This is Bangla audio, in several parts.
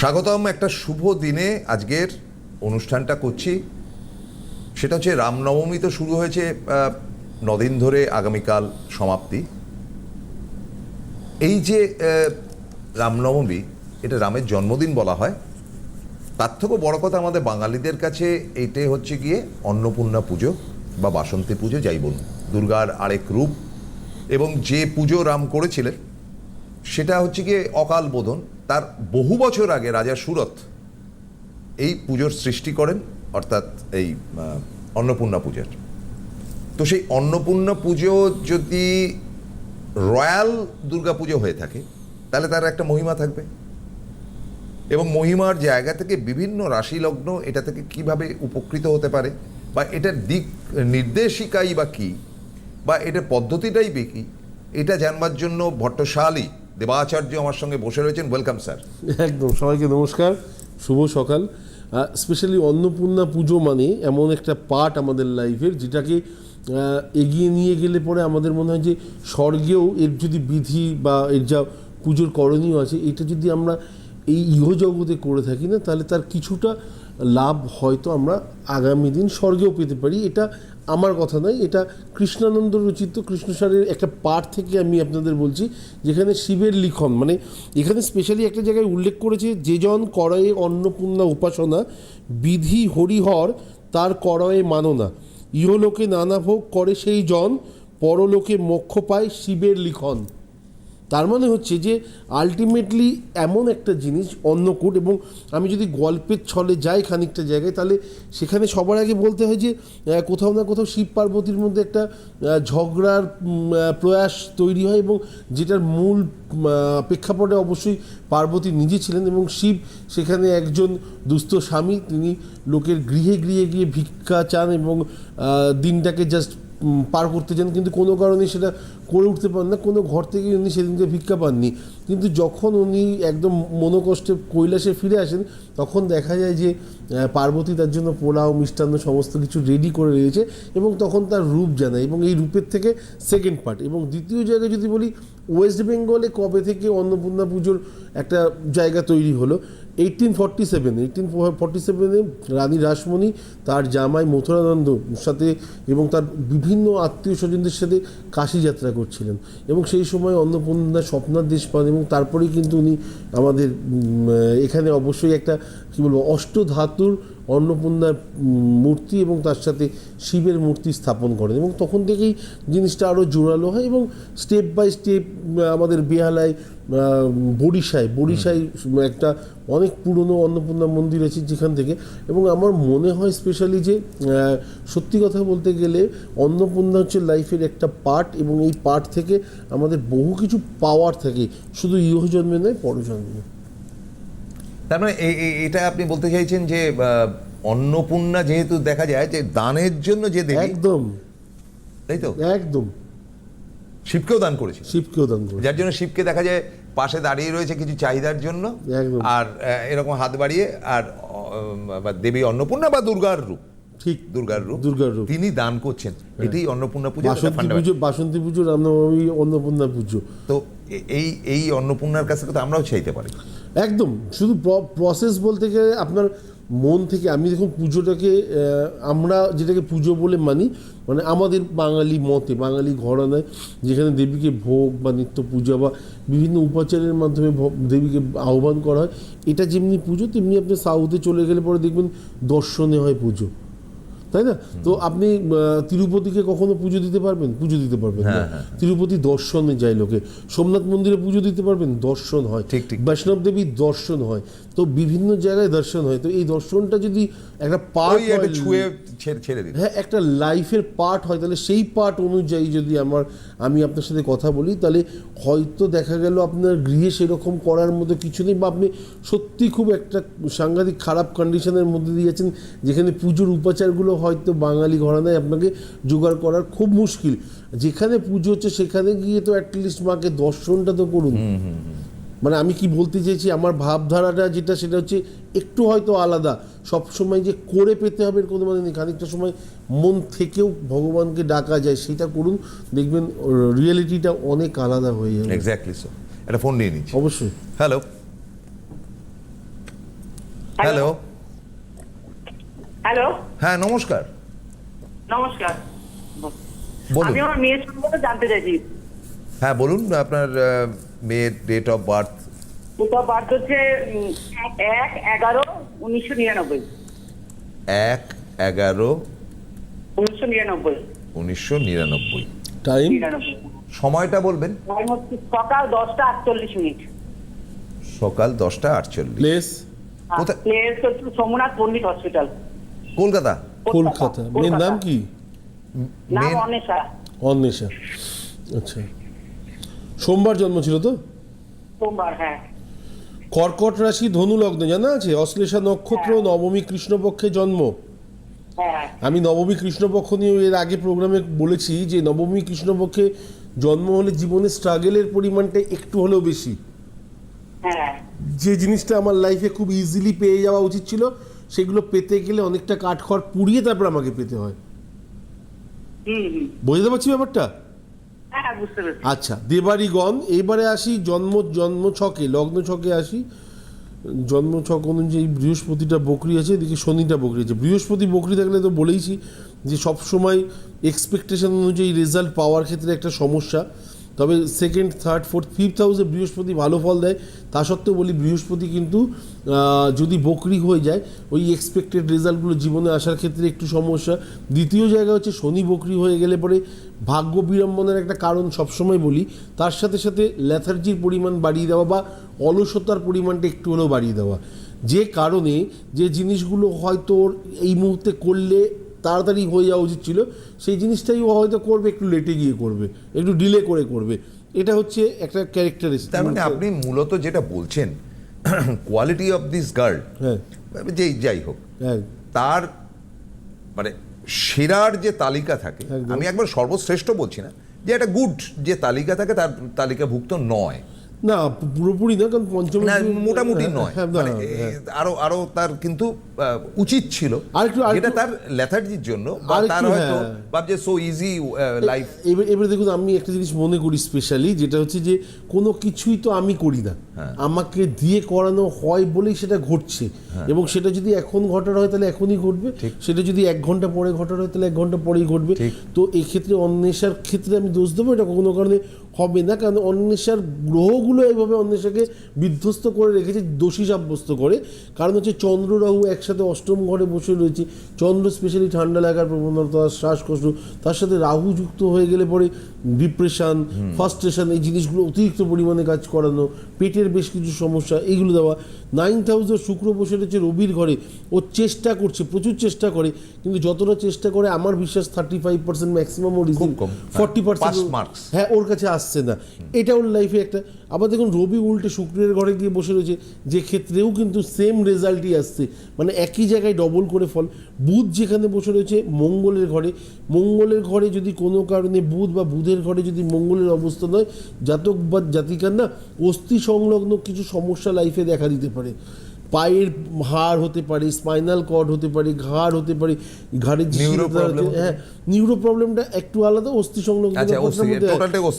স্বাগতম একটা শুভ দিনে আজকের অনুষ্ঠানটা করছি। সেটা হচ্ছে রামনবমী তো শুরু হয়েছে নদিন ধরে আগামীকাল সমাপ্তি। এই যে রামনবমী, এটা রামের জন্মদিন বলা হয়। তার থেকেও বড় কথা আমাদের বাঙালিদের কাছে এইটাই হচ্ছে গিয়ে অন্নপূর্ণা পুজো বা বাসন্তী পুজো, যাই বলুন। দুর্গার আরেক রূপ এবং যে পুজো রাম করেছিলেন, সেটা হচ্ছে গিয়ে অকাল বোধন। তার বহু বছর আগে রাজা সুরত এই পুজোর সৃষ্টি করেন, অর্থাৎ এই অন্নপূর্ণা পূজার। তো সেই অন্নপূর্ণা পুজো যদি রয়্যাল দুর্গা পুজো হয়ে থাকে, তাহলে তার একটা মহিমা থাকবে। এবং মহিমার জায়গা থেকে বিভিন্ন রাশি লগ্ন এটা থেকে কীভাবে উপকৃত হতে পারে, বা এটার দিক নির্দেশিকাই বা কী, বা এটার পদ্ধতিটাই বা কী, এটা জানবার জন্য ভট্টশালী দেবাচার্য আমার সঙ্গে বসে রয়েছেন। ওয়েলকাম স্যার একদম, সবাইকে নমস্কার, শুভ সকাল। স্পেশালি অন্নপূর্ণা পুজো মানে এমন একটা পার্ট আমাদের লাইফের যেটাকে এগিয়ে নিয়ে গেলে পরে আমাদের মনে হয় যে স্বর্গেও এর যদি বিধি বা এর যা পুজোর করণীয় আছে, এটা যদি আমরা এই ইহজগতে করে থাকি না, তাহলে তার কিছুটা লাভ হয়তো আমরা আগামী দিন স্বর্গেও পেতে পারি। এটা আমার কথা নয়, এটা কৃষ্ণানন্দ রচিত কৃষ্ণসারের একটা পাঠ থেকে আমি আপনাদের বলছি, যেখানে শিবের লিখন মানে এখানে স্পেশালি একটা জায়গায় উল্লেখ করেছে যে জন করয়ে অন্নপূর্ণা উপাসনা, বিধি হরিহর তার করয়ে মাননা। ইহলোকে নানা ভোগ করে সেই জন, পরলোকে মোক্ষ পায় শিবের লিখন। তার মানে হচ্ছে যে আলটিমেটলি এমন একটা জিনিস অন্নকূট এবং আমি যদি গল্পের ছলে যাই খানিকটা জায়গায়, তাহলে সেখানে সবার আগে বলতে হয় যে কোথাও না কোথাও শিব পার্বতীর মধ্যে একটা ঝগড়ার প্রয়াস তৈরি হয় এবং যেটার মূল প্রেক্ষাপটে অবশ্যই পার্বতী নিজে ছিলেন এবং শিব সেখানে একজন দুস্থ স্বামী, তিনি লোকের গৃহে গৃহে গিয়ে ভিক্ষা চান এবং দিনটাকে জাস্ট পার করতে চান, কিন্তু কোনো কারণে সেটা করে উঠতে পারেন না, কোনো ঘর থেকে উনি সেদিনকে ভিক্ষা পাননি। কিন্তু যখন উনি একদম মনোকষ্টে কৈলাসে ফিরে আসেন, তখন দেখা যায় যে পার্বতী তার জন্য পোলাও, মিষ্টান্ন সমস্ত কিছু রেডি করে রয়েছে এবং তখন তার রূপ জানায় এবং এই রূপের থেকে সেকেন্ড পার্ট এবং দ্বিতীয় জায়গায় যদি বলি ওয়েস্ট বেঙ্গলে কবে থেকে অন্নপূর্ণা পুজোর একটা জায়গা তৈরি হলো eighteen forty seven eighteen forty সেভেনে রানী রাসমণি তার জামাই মথুরানন্দ সাথে এবং তার বিভিন্ন আত্মীয় স্বজনদের সাথে কাশি যাত্রা করছিলেন। এবং সেই সময় অন্নপূর্ণা স্বপ্নার দেশ পান এবং তারপরেই কিন্তু উনি আমাদের এখানে অবশ্যই একটা কী বলব অষ্টধাতুর অন্নপূর্ণার মূর্তি এবং তার সাথে শিবের মূর্তি স্থাপন করেন এবং তখন থেকেই জিনিসটা আরও জোরালো হয় এবং স্টেপ বাই স্টেপ আমাদের বেহালায় আহ, বরিশায় বরিশায় একটা অনেক পুরনো অন্নপূর্ণা মন্দির আছে যেখান থেকে এবং আমার মনে হয় স্পেশালি যে সত্যি কথা বলতে গেলে অন্নপূর্ণা হচ্ছে লাইফের একটা পার্ট এবং এই পার্ট থেকে আমাদের বহু কিছু পাওয়ার থাকে। শুধু ইহজন্মে নয় পরজন্মে। তার মানে এটা আপনি বলতে চাইছেন যে অন্নপূর্ণা যেহেতু দেখা যায় যে দানের জন্য যে দেবী একদম। তাই তো? একদম। শিবকেও দান করেছে শিবকেও দান করে যার জন্য শিবকে দেখা যায় পাশে দাঁড়িয়ে রয়েছে কিছু চাহিদার জন্য। আর এরকম হাত বাড়িয়ে আর দেবী অন্নপূর্ণা বা দুর্গার রূপ। ঠিক। দুর্গার রূপ। দুর্গার রূপ। তিনি দান করছেন। এটাই অন্নপূর্ণা পুজো বাসন্তী পুজো বাসন্তী পুজো রামনবমী অন্নপূর্ণা পুজো। তো এই এই অন্নপূর্ণার কাছ তো আমরাও চাইতে পারি। একদম, শুধু প্রসেস বলতে গেলে আপনার মন থেকে, আমি দেখুন পুজোটাকে আমরা যেটাকে পুজো বলে মানি মানে আমাদের বাঙালি মতে, বাঙালি ঘরানায়, যেখানে দেবীকে ভোগ বা নিত্য পূজা বা বিভিন্ন উপাচারের মাধ্যমে দেবীকে আহ্বান করা হয়, এটা যেমনি পুজো, তেমনি আপনি সাউথে চলে গেলে পরে দেখবেন দর্শনে হয় পুজো। তাই না? তো আপনি আহ, তিরুপতিকে কখনো পুজো দিতে পারবেন? পুজো দিতে পারবেন না। হ্যাঁ, হ্যাঁ, তিরুপতি দর্শনে যায় লোকে। সোমনাথ মন্দিরে পুজো দিতে পারবেন? দর্শন হয়। বৈষ্ণব দেবী দর্শন হয়। তো বিভিন্ন জায়গায় দর্শন হয়। তো এই দর্শনটা যদি একটা পার্ট একটা ছুঁয়ে ছেড়ে ছেড়ে দিন হ্যাঁ একটা লাইফের পার্ট হয়। তাহলে সেই পার্ট অনুযায়ী যদি আমার আমি আপনার সাথে কথা বলি তাহলে হয়তো দেখা গেল আপনার গৃহে সেরকম করার মতো কিছু নেই বা আপনি সত্যি খুব একটা সাংঘাতিক খারাপ কন্ডিশনের মধ্যে দিয়ে আছেন যেখানে পুজোর উপাচারগুলো হয়তো বাঙালি ঘরানায় আপনাকে জোগাড় করার খুব মুশকিল। যেখানে পুজো হচ্ছে সেখানে গিয়ে তো অ্যাটলিস্ট মাকে দর্শনটা তো করুন। মানে আমি কি বলতে চেয়েছি আমার ভাবধারাটা যেটা সেটা হচ্ছে একটু হয়তো আলাদা। সব সময় যে করে পেতে হবে কোনো মানে নেই। খানিকটা সময় মন থেকেও ভগবানকে ডাকা যায় সেটা করুন। দেখবেন রিয়েলিটিটা অনেক আলাদা হয়ে যাবে। এক্স্যাক্টলি সো একটা ফোন নিয়ে নিচ্ছি। অবশ্যই। হ্যালো হ্যালো হ্যালো হ্যাঁ নমস্কার। নমস্কার। বলুন। আমি আমার মেয়ের সম্পর্কে জানতে চাইছি। হ্যাঁ বলুন আপনার মেয়ের ডেট অফ বার্থ ওটা বার্থ হচ্ছে এক এগারো উনিশশো নিরানব্বই। এক এগারো উনিশশো নিরানব্বই। উনিশশো নিরানব্বই। টাইম নিরানব্বই। সময়টা বলবেন? সকাল দশটা আটচল্লিশ মিনিট। সকাল দশটা আটচল্লিশ। প্লেস কোথায়? প্লেস হচ্ছে সোমনাথ হসপিটাল। কলকাতা। কলকাতা। মেয়ের নাম কি? নাম অনেশা। অন্বেষা আচ্ছা। সোমবার জন্ম ছিল তো? সোমবার হ্যাঁ। কর্কট রাশি ধনু লগ্ন জানা আছে? অশ্লেষা নক্ষত্র নবমী কৃষ্ণপক্ষে জন্ম। হ্যাঁ আমি নবমী কৃষ্ণপক্ষ নিয়ে এর আগে প্রোগ্রামে বলেছি যে নবমী কৃষ্ণপক্ষে জন্ম হলে জীবনে স্ট্রাগেলের পরিমাণটা একটু হলেও বেশি। হ্যাঁ। যে জিনিসটা আমার লাইফে খুব ইজিলি পেয়ে যাওয়া উচিত ছিল সেগুলো পেতে গেলে অনেকটা কাঠখড় পুড়িয়ে তারপর আমাকে পেতে হয়। বুঝতে পারছি ব্যাপারটা? হ্যাঁ আচ্ছা দেবাড়িগণ এবারে আসি, জন্ম জন্ম ছকে লগ্ন ছকে আসি। জন্ম ছক অনুযায়ী বৃহস্পতিটা বকরি আছে, এদিকে শনিটা বকরি আছে। বৃহস্পতি বকরি থাকলে তো বলেইছি যে সবসময় এক্সপেকটেশন অনুযায়ী রেজাল্ট পাওয়ার ক্ষেত্রে একটা সমস্যা। তবে সেকেন্ড থার্ড ফোর্থ ফিফথ হাউসে বৃহস্পতি ভালো ফল দেয়। তা সত্ত্বেও বলি বৃহস্পতি কিন্তু যদি বকরি হয়ে যায়, ওই এক্সপেক্টেড রেজাল্টগুলো জীবনে আসার ক্ষেত্রে একটু সমস্যা। দ্বিতীয় জায়গা হচ্ছে শনি বকরি হয়ে গেলে পরে ভাগ্য বিড়ম্বনের একটা কারণ সবসময় বলি। তার সাথে সাথে ল্যাথার্জির পরিমাণ বাড়িয়ে দেওয়া বা অলসতার পরিমাণটা একটু হলেও বাড়িয়ে দেওয়া। যে কারণে যে জিনিসগুলো হয়তো এই মুহূর্তে করলে তাড়াতাড়ি হয়ে যাওয়া উচিত ছিল। সেই জিনিসটাই ও হয়তো করবে একটু লেটে গিয়ে করবে একটু ডিলে করে করবে। এটা হচ্ছে একটা ক্যারেক্টারিস্টিক তার মানে আপনি মূলত যেটা বলছেন কোয়ালিটি অফ দিস গার্ল হ্যাঁ। যেই যাই হোক হ্যাঁ। তার মানে সেরার যে তালিকা থাকে আমি একবার সর্বশ্রেষ্ঠ বলছি না যে একটা গুড যে তালিকা থাকে তার তালিকাভুক্ত নয়। না পুরোপুরি না কারণ পঞ্চম মোটামুটি নয়। হ্যাঁ, মানে হ্যাঁ। আরও আরও তার কিন্তু উচিত ছিল। তার ল্যাথার্জির জন্য তার হয়তো হ্যাঁ। ভাবছে সো ইজি লাইফ এবারে দেখুন আমি একটা জিনিস মনে করি স্পেশালি যেটা হচ্ছে যে কোনো কিছুই তো আমি করি না। হ্যাঁ। আমাকে দিয়ে করানো হয় বলেই সেটা ঘটছে। হ্যাঁ। এবং সেটা যদি এখন ঘটার হয় তাহলে এখনই ঘটবে। সেটা যদি এক ঘণ্টা পরে ঘটার হয় তাহলে এক ঘণ্টা পরেই ঘটবে। তো এক্ষেত্রে অন্বেষার ক্ষেত্রে আমি দোষ দেবো এটা কোনো কারণে হবে না কারণ অন্বেষার গ্রহগুলো এইভাবে অন্বেষাকে বিধ্বস্ত করে রেখেছে দোষী সাব্যস্ত করে। কারণ হচ্ছে চন্দ্র রাহু একসাথে অষ্টম ঘরে বসে রয়েছে। চন্দ্র স্পেশালি ঠান্ডা লাগার প্রবণতা শ্বাসকষ্ট তার সাথে রাহু যুক্ত হয়ে গেলে পরে ডিপ্রেশন ফার্স্ট্রেশন এই জিনিসগুলো অতিরিক্ত পরিমাণে কাজ করানো পেটের বেশ কিছু সমস্যা এইগুলো দেওয়া। নাইন্থ হাউসে শুক্র বসে রয়েছে রবির ঘরে। ও চেষ্টা করছে প্রচুর চেষ্টা করে কিন্তু যতটা চেষ্টা করে আমার বিশ্বাস থার্টি ফাইভ পার্সেন্ট ম্যাক্সিমাম ও রিসিভ। ফর্টি পার্সেন্ট হ্যাঁ ওর কাছে আসছে। না। এটা ওর লাইফে একটা, আবার দেখুন রবি উল্টে শুক্রের ঘরে গিয়ে বসে রয়েছে, যে ক্ষেত্রেও কিন্তু সেম রেজাল্টই আসছে। মানে একই জায়গায় ডবল করে ফল। বুধ যেখানে বসে রয়েছে, মঙ্গলের ঘরে। মঙ্গলের ঘরে যদি কোনো কারণে বুধ বা বুধের ঘরে যদি মঙ্গলের অবস্থা নয়, জাতক বা জাতিকার না, অস্থি সংলগ্ন কিছু সমস্যা লাইফে দেখা দিতে পারে। পায়ের হাড় হতে পারে স্পাইনাল কর্ড হতে পারে ঘাড় হতে পারে ঘাড়ের হ্যাঁ নিউরো প্রবলেমটা একটু আলাদা অস্থি সংলগ্ন আচ্ছা।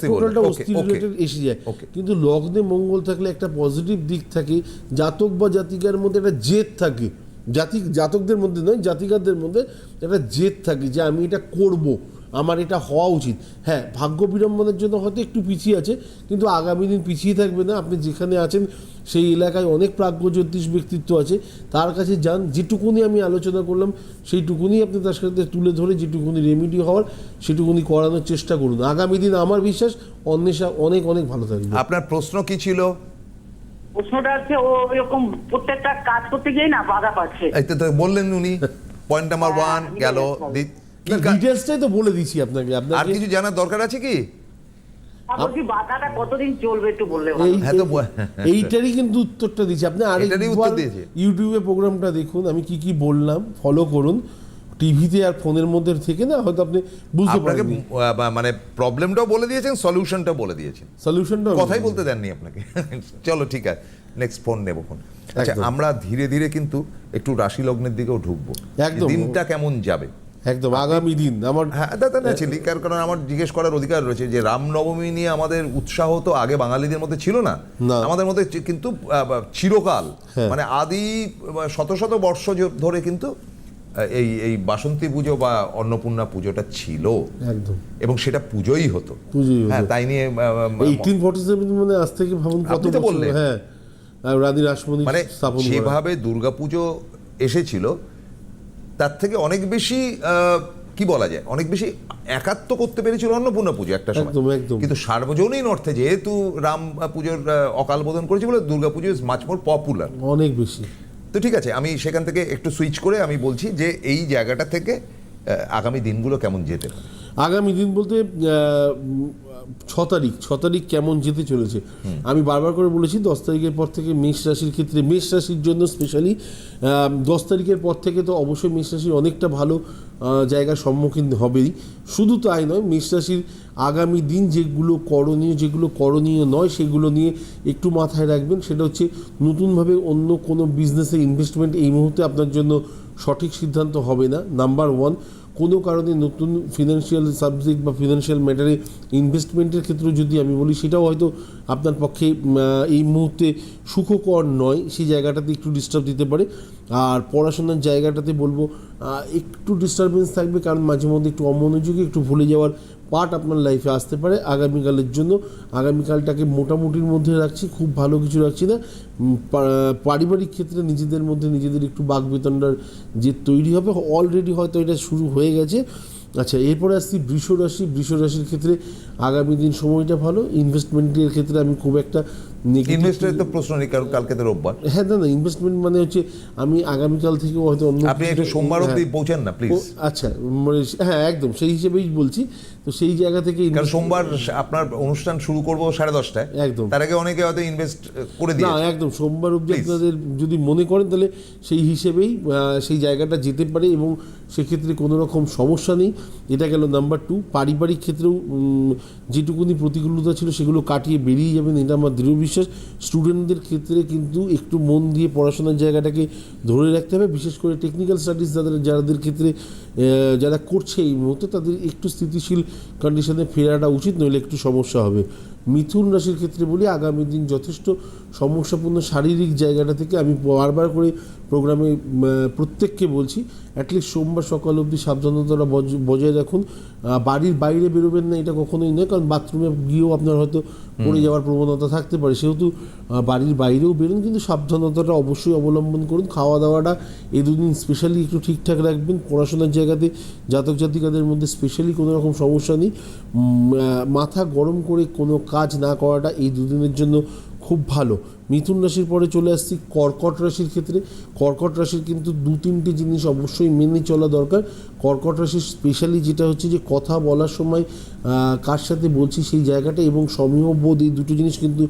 টোটালটা অস্থি রিলেটেড এসে যায়। কিন্তু লগ্নে মঙ্গল থাকলে একটা পজিটিভ দিক থাকে জাতক বা জাতিকার মধ্যে একটা জেদ থাকে। জাতি জাতকদের মধ্যে নয় জাতিকারদের মধ্যে একটা জেদ থাকে যে আমি এটা করব। আমার এটা হওয়া উচিত। হ্যাঁ ভাগ্য বিড়ম্বনের জন্য হয়তো একটু পিছিয়ে আছে কিন্তু আগামী দিন পিছিয়ে থাকবে না। আপনি যেখানে আছেন সেই এলাকায় অনেক প্রাজ্ঞ জ্যোতিষ ব্যক্তিত্ব আছে। তার কাছে যান যেটুকুনি আমি আলোচনা করলাম সেইটুকুনি আপনি তার সাথে তুলে ধরে যেটুকুনি রেমিডি হওয়ার সেটুকুনি করানোর চেষ্টা করুন। আগামী দিন আমার বিশ্বাস অন্বেষা অনেক অনেক ভালো থাকবে। আপনার প্রশ্ন কি ছিল? প্রশ্নটা হচ্ছে ও এরকম প্রত্যেকটা কাজ করতে গিয়ে না বাধা পাচ্ছে। এই তো তো বললেন উনি। পয়েন্ট নাম্বার ওয়ান গেল। কা- তো বলে দিচ্ছি আপনাকে। আর কিছু জানার দরকার আছে কি? আর বলছি বাধাটা কতদিন চলবে একটু বললে ভালো। এই হ্যাঁ তো ব- এইটারই কিন্তু উত্তরটা দিচ্ছি আপনি আরেকবার ইউটিউবে প্রোগ্রামটা দেখুন আমি কি কি বললাম ফলো করুন। টিভিতে আর ফোনের মধ্যে থেকে না হয়তো আপনি বুঝতে পারবেন মানে প্রবলেমটাও বলে দিয়েছেন সলিউশনটাও বলে দিয়েছেন। সলিউশনটা কথাই বলতে দেননি আপনাকে। চলো ঠিক আছে নেক্সট ফোন নেব ফোন আচ্ছা আমরা ধীরে ধীরে কিন্তু একটু রাশি লগ্নের দিকেও ঢুকবো। একদম। দিনটা কেমন যাবে? একদম আগামী দিন আমার হ্যাঁ দাদা ন্যাচুয়ালি কারণ আমার জিজ্ঞেস করার অধিকার রয়েছে যে রামনবমী নিয়ে আমাদের উৎসাহ তো আগে বাঙালিদের মধ্যে ছিল না না। আমাদের মধ্যে কিন্তু চিরকাল হ্যাঁ। মানে আদি শত শত বর্ষ ধরে কিন্তু এই এই বাসন্তী পুজো বা অন্নপূর্ণা পুজোটা ছিল একদম এবং সেটা পুজোই হতো হ্যাঁ তাই নিয়ে এইটিন ফর্টি সেভেন মানে আজ থেকে ভাবুন কত বললেন। হ্যাঁ রানী রাসমণি মানে যেভাবে দুর্গাপুজো এসেছিল তার থেকে অনেক বেশি কি বলা যায়? অনেক বেশি একাত্ম করতে পেরেছিল অন্নপূর্ণা পুজো একটা সময়। কিন্তু সার্বজনীন অর্থে যেহেতু রাম পুজোর অকাল বোধন করেছে বলে দুর্গা পুজো ইজ মাছ মোর পপুলার অনেক বেশি। তো ঠিক আছে আমি সেখান থেকে একটু সুইচ করে আমি বলছি যে এই জায়গাটা থেকে আগামী দিনগুলো কেমন যেতে পারে? আগামী দিন বলতে ছ তারিখ ছ তারিখ কেমন যেতে চলেছে? আমি বারবার করে বলেছি দশ তারিখের পর থেকে মেষ রাশির ক্ষেত্রে মেষ রাশির জন্য স্পেশালি দশ তারিখের পর থেকে তো অবশ্যই মেষ রাশির অনেকটা ভালো জায়গার সম্মুখীন হবেই। শুধু তাই নয় মেষ রাশির আগামী দিন যেগুলো করণীয় যেগুলো করণীয় নয় সেগুলো নিয়ে একটু মাথায় রাখবেন। সেটা হচ্ছে নতুনভাবে অন্য কোনো বিজনেসে ইনভেস্টমেন্ট এই মুহূর্তে আপনার জন্য সঠিক সিদ্ধান্ত হবে না। নাম্বার ওয়ান কোনো কারণে নতুন ফিনান্সিয়াল সাবজেক্ট বা ফিনান্সিয়াল ম্যাটারে ইনভেস্টমেন্টের ক্ষেত্রে যদি আমি বলি, সেটাও হয়তো আপনার পক্ষে এই মুহূর্তে সুখকর নয়। সেই জায়গাটাতে একটু ডিস্টার্ব দিতে পারে। আর পড়াশোনার জায়গাটাতে বলব একটু ডিস্টারবেন্স থাকবে, কারণ মাঝে মধ্যে একটু অমনোযোগী, একটু ভুলে যাওয়ার পার্ট আপনার লাইফে আসতে পারে। আগামীকালের জন্য, আগামীকালটাকে মোটামুটির মধ্যে রাখছি, খুব ভালো কিছু রাখছি না। পারিবারিক ক্ষেত্রে নিজেদের মধ্যে নিজেদের একটু বাকবেতনটার যে তৈরি হবে অলরেডি হয়তো এটা শুরু হয়ে গেছে। আচ্ছা এরপরে আসছি বৃষ রাশি বৃষ রাশির ক্ষেত্রে আগামী দিন সময়টা ভালো। ইনভেস্টমেন্টের ক্ষেত্রে আমি খুব একটা ইনভেস্টারের তো প্রশ্ন নেই কারণ কালকে তো রোববার হ্যাঁ না ইনভেস্টমেন্ট মানে হচ্ছে আমি আগামীকাল থেকে হয়তো অন্য আপনি একটু সোমবার অবধি হ্যাঁ। পৌঁছান না প্লিজ আচ্ছা মানে হ্যাঁ একদম সেই হিসেবেই বলছি। তো সেই জায়গা থেকে কারণ সোমবার আপনার অনুষ্ঠান শুরু করব সাড়ে দশটায়। একদম। তার আগে অনেকে হয়তো ইনভেস্ট করে না একদম সোমবার অবধি আপনাদের যদি মনে করেন তাহলে সেই হিসেবেই সেই জায়গাটা যেতে পারে এবং সেক্ষেত্রে কোনো রকম সমস্যা নেই। এটা গেল নাম্বার টু পারিবারিক ক্ষেত্রেও যেটুকুনি প্রতিকূলতা ছিল সেগুলো কাটিয়ে বেরিয়ে যাবেন, এটা আমার দৃঢ় বিশ্বাস। স্টুডেন্টদের ক্ষেত্রে কিন্তু একটু মন দিয়ে পড়াশোনার জায়গাটাকে ধরে রাখতে হবে। বিশেষ করে টেকনিক্যাল স্টাডিজ যাদের যাদের ক্ষেত্রে যারা করছে এই মুহূর্তে, তাদের একটু স্থিতিশীল কন্ডিশনে ফেরাটা উচিত, নইলে একটু সমস্যা হবে। মিথুন রাশির ক্ষেত্রে বলি, আগামী দিন যথেষ্ট সমস্যাপূর্ণ শারীরিক জায়গাটা থেকে আমি বারবার করে প্রোগ্রামে প্রত্যেককে বলছি অ্যাটলিস্ট সোমবার সকাল অবধি সাবধানতাটা বজ- বজায় রাখুন। বাড়ির বাইরে বেরোবেন না এটা কখনোই নয় কারণ বাথরুমে গিয়েও আপনার হয়তো পড়ে যাওয়ার প্রবণতা থাকতে পারে। সেহেতু বাড়ির বাইরেও বেরোন কিন্তু সাবধানতাটা অবশ্যই অবলম্বন করুন। খাওয়া দাওয়াটা এই দুদিন স্পেশালি একটু ঠিকঠাক রাখবেন। পড়াশোনার জায়গাতে জাতক জাতিকাদের মধ্যে স্পেশালি কোনো রকম সমস্যা নেই। মাথা গরম করে কোনো কাজ না করাটা এই দুদিনের জন্য খুব ভালো। মিথুন রাশির পরে চলে আসছি কর্কট রাশির ক্ষেত্রে। কর্কট রাশির কিন্তু দু তিনটি জিনিস অবশ্যই মেনে চলা দরকার। কর্কট রাশির স্পেশালি যেটা হচ্ছে যে কথা বলার সময় কার সাথে বলছি সেই জায়গাটা এবং সমীহবোধ এই দুটো জিনিস কিন্তু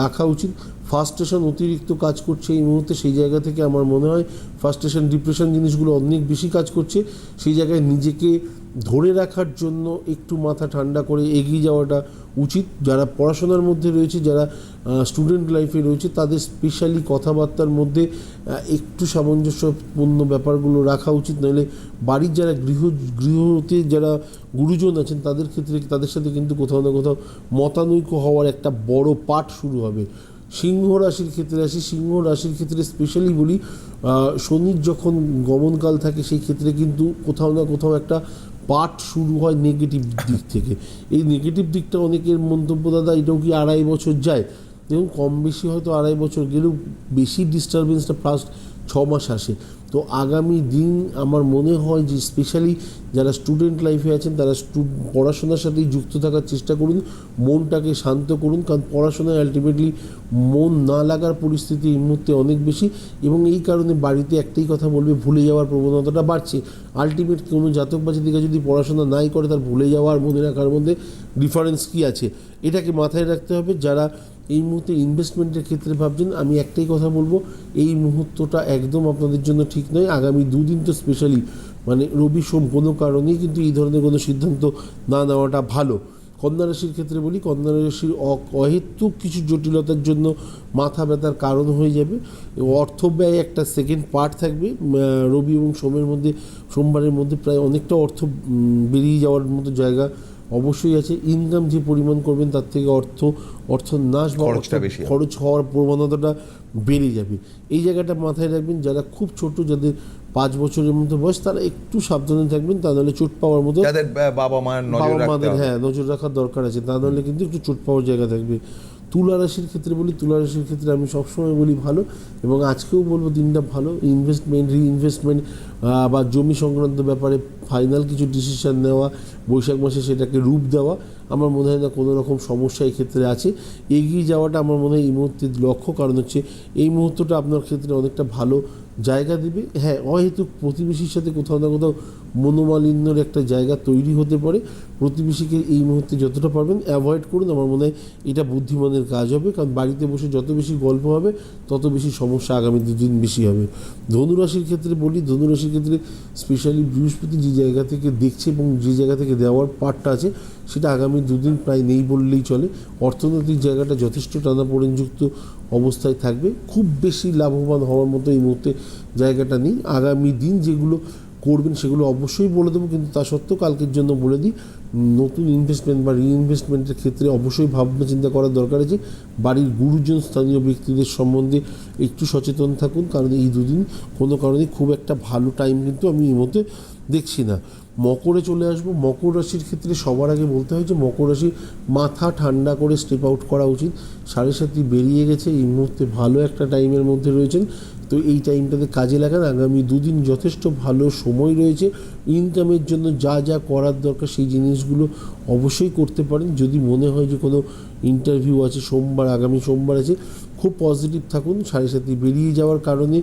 রাখা উচিত। ফার্স্টেশন অতিরিক্ত কাজ করছে এই মুহূর্তে, সেই জায়গা থেকে আমার মনে হয় ফার্স্টেশন ডিপ্রেশন জিনিসগুলো অনেক বেশি কাজ করছে। সেই জায়গায় নিজেকে ধরে রাখার জন্য একটু মাথা ঠান্ডা করে এগিয়ে যাওয়াটা উচিত। যারা পড়াশোনার মধ্যে রয়েছে, যারা স্টুডেন্ট লাইফে রয়েছে, তাদের স্পেশালি কথাবার্তার মধ্যে একটু সামঞ্জস্যপূর্ণ ব্যাপারগুলো রাখা উচিত। নইলে বাড়ির যারা গৃহ, গৃহতে যারা গুরুজন আছেন, তাদের ক্ষেত্রে তাদের সাথে কিন্তু কোথাও না কোথাও মতানৈক্য হওয়ার একটা বড় পাঠ শুরু হবে। সিংহ রাশির ক্ষেত্রে আসি, সিংহ রাশির ক্ষেত্রে স্পেশালি বলি শনির যখন গমনকাল থাকে সেই ক্ষেত্রে কিন্তু কোথাও না কোথাও একটা পাঠ শুরু হয় নেগেটিভ দিক থেকে। এই নেগেটিভ দিকটা অনেকের মন্তব্য, দাদা, এটাও কি আড়াই বছর যায়? এবং কম বেশি হয়তো আড়াই বছর গেলেও বেশি ডিস্টারবেন্সটা ফার্স্ট ছ মাস আসে। তো আগামী দিন আমার মনে হয় যে স্পেশালি যারা স্টুডেন্ট লাইফে আছেন, তারা পড়াশোনার সাথেই যুক্ত থাকার চেষ্টা করুন, মনটাকে শান্ত করুন, কারণ পড়াশোনায় আলটিমেটলি মন না লাগার পরিস্থিতি এই মুহূর্তে অনেক বেশি এবং এই কারণে বাড়িতে একটাই কথা বলবে, ভুলে যাওয়ার প্রবণতাটা বাড়ছে। আলটিমেট কোনো জাতক বা জাতিকা যদি পড়াশোনা নাই করে, তার ভুলে যাওয়ার মনে রাখার মধ্যে ডিফারেন্স কী আছে? এটাকে মাথায় রাখতে হবে। যারা এই মুহূর্তে ইনভেস্টমেন্টের ক্ষেত্রে ভাবছেন, আমি একটাই কথা বলব, এই মুহূর্তটা একদম আপনাদের জন্য ঠিক নয়। আগামী দুদিন তো স্পেশালি মানে রবি সোম কোনো কারণেই কিন্তু এই ধরনের কোনো সিদ্ধান্ত না নেওয়াটা ভালো। কন্যা রাশির ক্ষেত্রে বলি, কন্যা রাশির অহেতুক কিছু জটিলতার জন্য মাথা ব্যথার কারণ হয়ে যাবে। অর্থ ব্যয় একটা সেকেন্ড পার্ট থাকবে। রবি এবং সোমের মধ্যে, সোমবারের মধ্যে প্রায় অনেকটা অর্থ বেরিয়ে যাওয়ার মতো জায়গা অবশ্যই আছে। ইনকাম যে পরিমাণ করবেন তার থেকে অর্থ অর্থ নাশ বা। খরচ হওয়ার প্রবণতাটা বেড়ে যাবে। এই জায়গাটা মাথায় রাখবেন যারা খুব ছোট যাদের পাঁচ বছরের মধ্যে বয়স তারা একটু সাবধানে থাকবেন তা নাহলে চোট পাওয়ার মতো বাবা মায়ের বাবা মাদের হ্যাঁ নজর রাখার দরকার আছে তা নাহলে কিন্তু একটু চোট পাওয়ার জায়গা থাকবে। তুলা রাশির ক্ষেত্রে বলি তুলা রাশির ক্ষেত্রে আমি সবসময় বলি ভালো এবং আজকেও বলব দিনটা ভালো ইনভেস্টমেন্ট রিইনভেস্টমেন্ট বা জমি সংক্রান্ত ব্যাপারে ফাইনাল কিছু ডিসিশন নেওয়া, বৈশাখ মাসে সেটাকে রূপ দেওয়া, আমার মনে হয় না কোনো রকম সমস্যা ক্ষেত্রে আছে। এগিয়ে যাওয়াটা আমার মনে হয় এই মুহূর্তে লক্ষ্য, কারণ হচ্ছে এই মুহূর্তটা আপনার ক্ষেত্রে অনেকটা ভালো জায়গা দিবে। হ্যাঁ অহেতুক প্রতিবেশীর সাথে কোথাও না কোথাও মনোমালিন্যর একটা জায়গা তৈরি হতে পারে। প্রতিবেশীকে এই মুহূর্তে যতটা পারবেন অ্যাভয়েড করুন। আমার মনে হয় এটা বুদ্ধিমানের কাজ হবে, কারণ বাড়িতে বসে যত বেশি গল্প হবে, তত বেশি সমস্যা আগামী দুদিন বেশি হবে। ধনুরাশির ক্ষেত্রে বলি ধনুরাশির ক্ষেত্রে স্পেশালি বৃহস্পতি যে জায়গা থেকে দেখছে এবং যে জায়গা থেকে দেওয়ার পার্টটা আছে, সেটা আগামী দুদিন প্রায় নেই বললেই চলে। অর্থনৈতিক জায়গাটা যথেষ্ট টানা টানাপোড়েনযুক্ত অবস্থায় থাকবে। খুব বেশি লাভবান হওয়ার মতো এই মুহূর্তে জায়গাটা নেই। আগামী দিন যেগুলো করবেন সেগুলো অবশ্যই বলে দেবো, কিন্তু তা সত্ত্বেও কালকের জন্য বলে দিই নতুন ইনভেস্টমেন্ট বা রিইনভেস্টমেন্টের ক্ষেত্রে অবশ্যই ভাবনা চিন্তা করার দরকার আছে। বাড়ির গুরুজন স্থানীয় ব্যক্তিদের সম্বন্ধে একটু সচেতন থাকুন, কারণ এই দুদিন কোনো কারণে খুব একটা ভালো টাইম কিন্তু আমি এই মুহূর্তে দেখছি না। মকরে চলে আসব। মকর রাশির ক্ষেত্রে সবার আগে বলতে হয় যে মকর রাশি মাথা ঠান্ডা করে স্টেপ আউট করা উচিত। সাড়ে সাতটি বেরিয়ে গেছে। এই মুহূর্তে ভালো একটা টাইমের মধ্যে রয়েছেন। তো এই টাইমটাতে কাজে লাগান। আগামী দুদিন যথেষ্ট ভালো সময় রয়েছে। ইনকামের জন্য যা যা করার দরকার সেই জিনিসগুলো অবশ্যই করতে পারেন। যদি মনে হয় যে কোনো ইন্টারভিউ আছে, সোমবার, আগামী সোমবার আছে খুব পজিটিভ থাকুন, সাড়ে সাথে বেরিয়ে যাওয়ার কারণে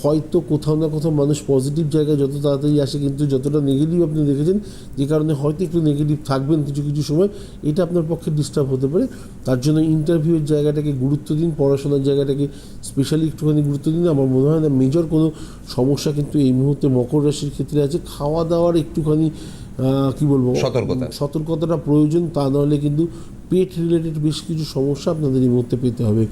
হয়তো কোথাও না কোথাও মানুষ পজিটিভ জায়গায় যত তাড়াতাড়ি আসে কিন্তু যতটা নেগেটিভ আপনি দেখেছেন, যে কারণে হয়তো একটু নেগেটিভ থাকবেন কিছু কিছু সময়, এটা আপনার পক্ষে ডিস্টার্ব হতে পারে। তার জন্য ইন্টারভিউয়ের জায়গাটাকে গুরুত্ব দিন, পড়াশোনার জায়গাটাকে স্পেশালি একটুখানি গুরুত্ব দিন। আমার মনে হয় না মেজর কোনো সমস্যা কিন্তু এই মুহূর্তে মকর রাশির ক্ষেত্রে আছে। খাওয়া দাওয়ার একটুখানি কি বলব? সতর্কতা। সতর্কতাটা প্রয়োজন তা নাহলে কিন্তু পেট রিলেটেড বেশ কিছু সমস্যা আপনাদের এই মুহূর্তে পেতে হবে।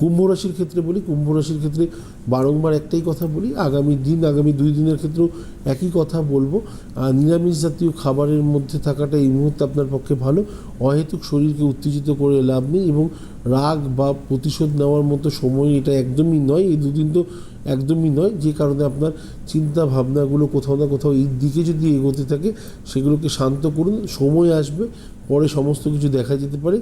কুম্ভ রাশির ক্ষেত্রে বলি কুম্ভ রাশির ক্ষেত্রে বারংবার একটাই কথা বলি আগামী দিন আগামী দুই দিনের ক্ষেত্রেও একই কথা বলব। আর নিরামিষ জাতীয় খাবারের মধ্যে থাকাটা এই মুহূর্তে আপনার পক্ষে ভালো। অহেতুক শরীরকে উত্তেজিত করে লাভ নেই এবং রাগ বা প্রতিশোধ নেওয়ার মতো সময় এটা একদমই নয়। এই দুদিন তো একদমই নয়, যে কারণে আপনার চিন্তা ভাবনাগুলো কোথাও না কোথাও এই দিকে যদি এগোতে থাকে, সেগুলোকে শান্ত করুন, সময় আসবে, পরে সমস্ত কিছু দেখা যেতে পারে।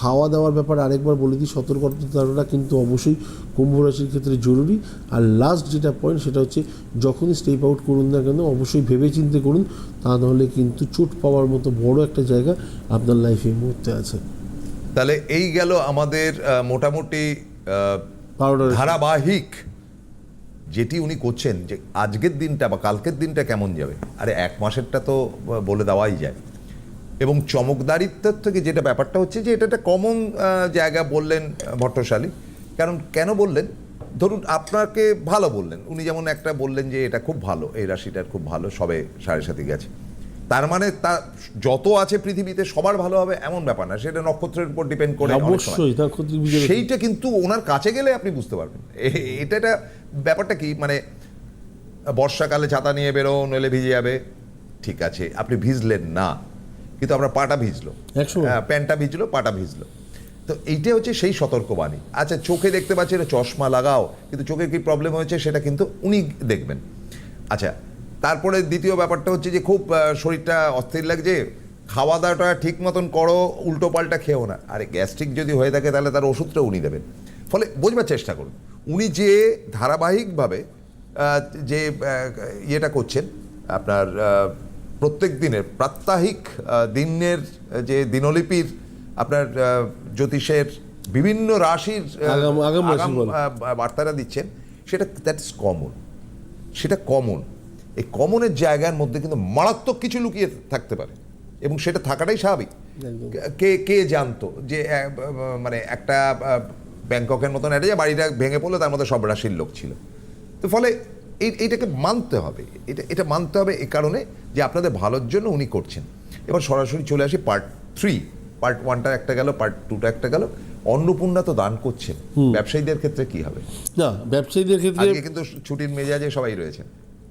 খাওয়া দাওয়ার ব্যাপার আরেকবার বলে দিই, সতর্কতাটা কিন্তু অবশ্যই কুম্ভ রাশির ক্ষেত্রে জরুরি। আর লাস্ট যেটা পয়েন্ট সেটা হচ্ছে, যখনই স্টেপ আউট করুন না কেন, অবশ্যই ভেবে চিন্তে করুন, তা নাহলে কিন্তু চোট পাওয়ার মতো বড় একটা জায়গা আপনার লাইফে মুহূর্তে আছে। তাহলে এই গেল আমাদের মোটামুটি। ধারাবাহিক যেটি উনি করছেন যে আজকের দিনটা বা কালকের দিনটা কেমন যাবে। আরে এক মাসেরটা তো বলে দেওয়াই যায়। এবং চমকদারিত্বের থেকে যেটা ব্যাপারটা হচ্ছে যে এটা একটা কমন জায়গা বললেন ভট্টশালী। কারণ কেন বললেন? ধরুন আপনাকে ভালো বললেন। উনি যেমন একটা বললেন যে এটা খুব ভালো এই রাশিটার খুব ভালো সবে সাড়ে সাথে গেছে। তার মানে তা যত আছে পৃথিবীতে সবার ভালো হবে এমন ব্যাপার না। সেটা নক্ষত্রের উপর ডিপেন্ড করে অবশ্যই সেইটা কিন্তু ওনার কাছে গেলে আপনি বুঝতে পারবেন। এটা একটা ব্যাপারটা কি? মানে বর্ষাকালে ছাতা নিয়ে বেরো নইলে ভিজে যাবে। ঠিক আছে আপনি ভিজলেন না কিন্তু আপনার পাটা ভিজলো। হ্যাঁ, প্যান্টটা ভিজলো পাটা ভিজলো। তো এইটা হচ্ছে সেই সতর্কবাণী। আচ্ছা চোখে দেখতে পাচ্ছি এটা চশমা লাগাও কিন্তু চোখে কি প্রবলেম হয়েছে সেটা কিন্তু উনি দেখবেন। আচ্ছা তারপরে দ্বিতীয় ব্যাপারটা হচ্ছে যে খুব শরীরটা অস্থির লাগছে খাওয়া দাওয়াটা ঠিক মতন করো উল্টো পাল্টা খেও না। আরে গ্যাস্ট্রিক যদি হয়ে থাকে তাহলে তার ওষুধটা উনি দেবেন। ফলে বোঝবার চেষ্টা করুন উনি যে ধারাবাহিকভাবে যে ইয়েটা করছেন আপনার প্রত্যেক দিনের প্রাত্যহিক দিনের যে দিনলিপির আপনার জ্যোতিষের বিভিন্ন রাশির বার্তাটা দিচ্ছেন সেটা দ্যাট ইজ কমন সেটা কমন এই কমনের জায়গার মধ্যে কিন্তু মারাত্মক কিছু লুকিয়ে থাকতে পারে। এবং সেটা থাকাটাই স্বাভাবিক। কে কে জানতো যে মানে একটা ব্যাংককের মতন একটা যে বাড়িটা ভেঙে পড়ল তার মধ্যে সব রাশির লোক ছিল। তো ফলে এই এইটাকে মানতে হবে। এটা এটা মানতে হবে এই কারণে যে আপনাদের ভালোর জন্য উনি করছেন। এবার সরাসরি চলে আসি পার্ট থ্রি পার্ট ওয়ানটা একটা গেল পার্ট টুটা একটা গেল। অন্নপূর্ণা তো দান করছেন। ব্যবসায়ীদের ক্ষেত্রে কি হবে? না ব্যবসায়ীদের ক্ষেত্রে কিন্তু ছুটির মেজাজে সবাই রয়েছেন।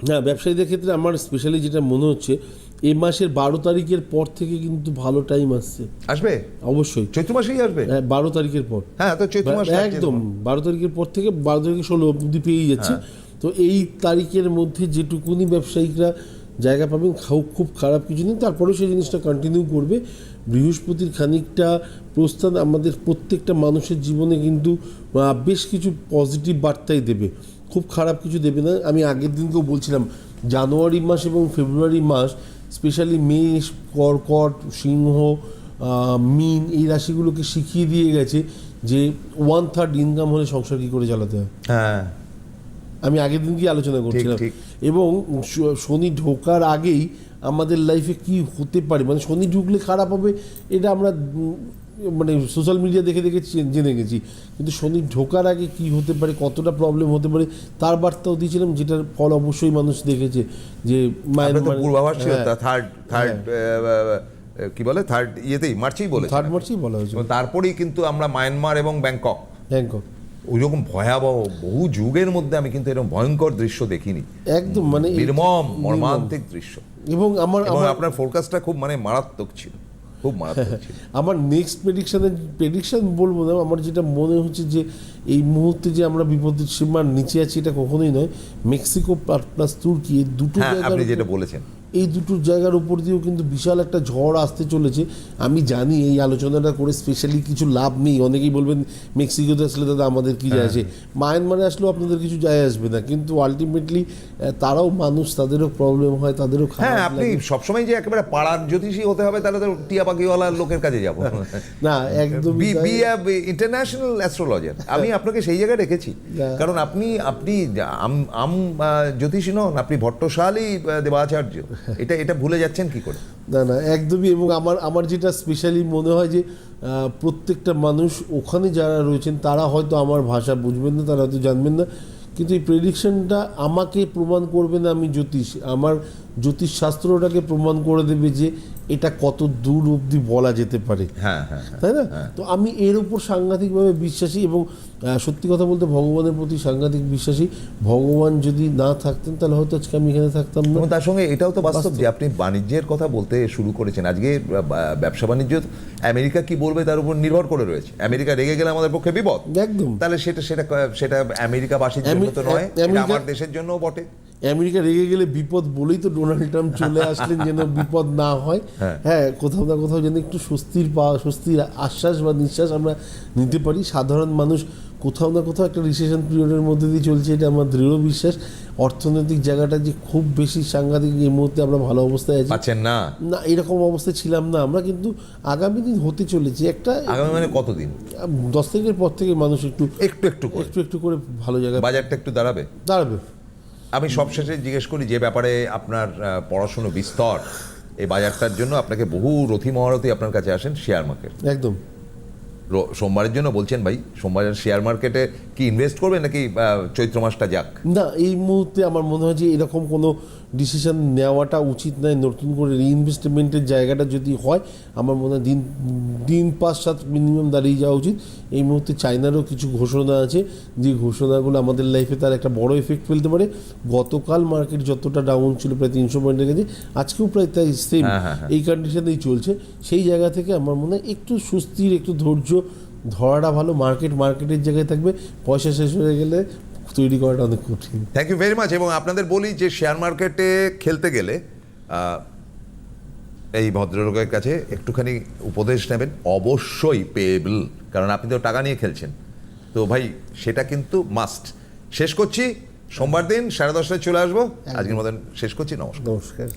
না ব্যবসায়ীদের ক্ষেত্রে আমার স্পেশালি যেটা মনে হচ্ছে এই মাসের বারো তারিখের পর থেকে কিন্তু ভালো টাইম আসছে। আসবে? অবশ্যই। চৈত্র মাসেই আসবে? হ্যাঁ, বারো তারিখের পর। হ্যাঁ তো চৈত্র মাস একদম। বারো তারিখের পর থেকে বারো তারিখে ষোলো অবধি পেয়ে যাচ্ছে। তো এই তারিখের মধ্যে যেটুকুনি ব্যবসায়িকরা জায়গা পাবেন খাও খুব খারাপ কিছু নেই। তারপরেও সেই জিনিসটা কন্টিনিউ করবে। বৃহস্পতির খানিকটা প্রস্থান আমাদের প্রত্যেকটা মানুষের জীবনে কিন্তু বেশ কিছু পজিটিভ বার্তাই দেবে। খুব খারাপ কিছু দেবে না। আমি আগের দিনকেও বলছিলাম জানুয়ারি মাস এবং ফেব্রুয়ারি মাস স্পেশালি মেষ কর্কট সিংহ মিন এই রাশিগুলোকে শিখিয়ে দিয়ে গেছে যে ওয়ান থার্ড ইনকাম হলে সংসার কী করে চালাতে হয়। হ্যাঁ। আমি আগের দিন কি আলোচনা করছিলাম। এবং শনি ঢোকার আগেই আমাদের লাইফে কি হতে পারে? মানে শনি ঢুকলে খারাপ হবে এটা আমরা মানে সোশ্যাল মিডিয়া দেখে দেখে জেনে গেছি। কিন্তু শনি ঢোকার আগে কি হতে পারে কতটা প্রবলেম হতে পারে তার বার্তাও দিয়েছিলাম যেটার ফল অবশ্যই মানুষ দেখেছে যে মায়ের পূর্বাভাস হ্যাঁ, থার্ড থার্ড কি বলে থার্ড ইয়েতেই মার্চেই বলে থার্ড মার্চেই বলা হয়েছে তারপরেই কিন্তু আমরা মায়ানমার এবং ব্যাংকক ব্যাংকক ওই রকম ভয়াবহ বহু যুগের মধ্যে আমি কিন্তু এরকম ভয়ঙ্কর দৃশ্য দেখিনি। একদম মানে নির্মম মর্মান্তিক দৃশ্য। এবং আমার আপনার ফোরকাস্টটা খুব মানে মারাত্মক ছিল। খুব মারাত্মক আমার নেক্সট প্রেডিকশানের প্রেডিকশান বলব না আমার যেটা মনে হচ্ছে যে এই মুহূর্তে যে আমরা বিপদের সীমার নিচে আছি এটা কখনোই নয়। মেক্সিকো প্লাস তুর্কি এই দুটো হ্যাঁ আপনি যেটা বলেছেন। এই দুটো জায়গার উপর দিয়েও কিন্তু বিশাল একটা ঝড় আসতে চলেছে। আমি জানি এই আলোচনাটা করে স্পেশালি কিছু লাভ নেই। অনেকেই বলবেন মেক্সিকোতে আসলে দাদা আমাদের কি যায় আসে? মায়ানমারে আসলেও আপনাদের কিছু যায় আসবে না। কিন্তু আলটিমেটলি তারাও মানুষ তাদেরও প্রবলেম হয় তাদেরও হ্যাঁ আপনি সবসময় যে একেবারে পাড়ার জ্যোতিষী হতে হবে তাহলে তো টিয়া পাখিওয়ালার লোকের কাছে যাব। না একদম ইন্টারন্যাশনাল অ্যাস্ট্রোলজার আমি আপনাকে সেই জায়গায় রেখেছি। কারণ আপনি আপনি আম জ্যোতিষী নন আপনি ভট্টশালী দেবাচার্য। এটা এটা ভুলে যাচ্ছেন কি করে? না না, একদমই, এবং আমার আমার যেটা স্পেশালি মনে হয় যে প্রত্যেকটা মানুষ ওখানে যারা রয়েছেন, তারা হয়তো আমার ভাষা বুঝবেন না, তারা হয়তো জানবেন না। কিন্তু এই প্রেডিকশনটা আমাকে প্রমাণ করবে না আমি জ্যোতিষ। আমার জ্যোতিষশাস্ত্রটাকে প্রমাণ করে দেবে যে এটা কত দূর অবধি বলা যেতে পারে। হ্যাঁ হ্যাঁ হ্যাঁ। তাই না? তো আমি এর উপর সাংঘাতিকভাবে বিশ্বাসী এবং সত্যি কথা বলতে ভগবানের প্রতি সাংঘাতিক বিশ্বাসী। ভগবান যদি না থাকতেন তাহলে হয়তো আজকে আমি এখানে থাকতাম না। তার সঙ্গে এটাও তো বাস্তব যে আপনি বাণিজ্যের কথা বলতে শুরু করেছেন। আজকে ব্যবসা বাণিজ্য আমেরিকা কি বলবে তার উপর নির্ভর করে রয়েছে। আমেরিকা রেগে গেলে আমাদের পক্ষে বিপদ। একদম। তাহলে সেটা সেটা সেটা আমেরিকাবাসীর জন্য তো নয় আমার দেশের জন্যও বটে। আমেরিকা রেগে গেলে বিপদ বলেই তো ডোনাল্ড ট্রাম্প চলে আসলেন যেন বিপদ না হয়। হ্যাঁ। হ্যাঁ কোথাও না কোথাও যেন একটু স্বস্তির পাওয়া স্বস্তির আশ্বাস বা নিঃশ্বাস আমরা নিতে পারি। সাধারণ মানুষ কোথাও না কোথাও একটা রিসেশন পিরিয়ডের মধ্যে দিয়ে চলছে এটা আমার দৃঢ় বিশ্বাস। অর্থনৈতিক জায়গাটা যে খুব বেশি সাংঘাতিক এই মুহূর্তে আমরা ভালো অবস্থায় আছি। না। না এরকম অবস্থায় ছিলাম না আমরা কিন্তু আগামী দিন হতে চলেছে। একটা আগামী মানে কতদিন? দশ তারিখের পর থেকে মানুষ একটু একটু একটু করে। একটু একটু করে ভালো জায়গায় বাজারটা একটু দাঁড়াবে? দাঁড়াবে। আমি সবশেষে জিজ্ঞেস করি যে ব্যাপারে আপনার পড়াশুনো বিস্তর এই বাজারটার জন্য আপনাকে বহু রথি মহারথী আপনার কাছে আসেন শেয়ার মার্কেট একদম। সোমবারের জন্য বলছেন ভাই সোমবারের শেয়ার মার্কেটে কি ইনভেস্ট করবেন নাকি চৈত্র মাসটা যাক? না এই মুহূর্তে আমার মনে হয় যে এরকম কোনো ডিসিশন নেওয়াটা উচিত নয় নতুন করে রিইনভেস্টমেন্টের জায়গাটা যদি হয় আমার মনে হয় দিন দিন পাঁচ সাত মিনিমাম দাঁড়িয়ে যাওয়া উচিত। এই মুহূর্তে চায়নারও কিছু ঘোষণা আছে যে ঘোষণাগুলো আমাদের লাইফে তার একটা বড় এফেক্ট ফেলতে পারে। গতকাল মার্কেট যতটা ডাউন ছিল প্রায় তিনশো পয়েন্টের কাছে আজকেও প্রায় তাই সেম হ্যাঁ, হ্যাঁ, হ্যাঁ। এই কন্ডিশনেই চলছে। সেই জায়গা থেকে আমার মনে হয় একটু সুস্থির একটু ধৈর্য ধরাটা ভালো। মার্কেট মার্কেটের জায়গায় থাকবে পয়সা শেষ হয়ে গেলে তৈরি করাটা অনেক কঠিন। থ্যাংক ইউ ভেরি মাচ এবং আপনাদের বলি যে শেয়ার মার্কেটে খেলতে গেলে এই ভদ্রলোকের কাছে একটুখানি উপদেশ নেবেন। অবশ্যই পেয়েবল কারণ আপনি তো টাকা নিয়ে খেলছেন। তো ভাই সেটা কিন্তু মাস্ট শেষ করছি। সোমবার দিন সাড়ে দশটায় চলে আসব। আজকের মতন শেষ করছি। নমস্কার। নমস্কার।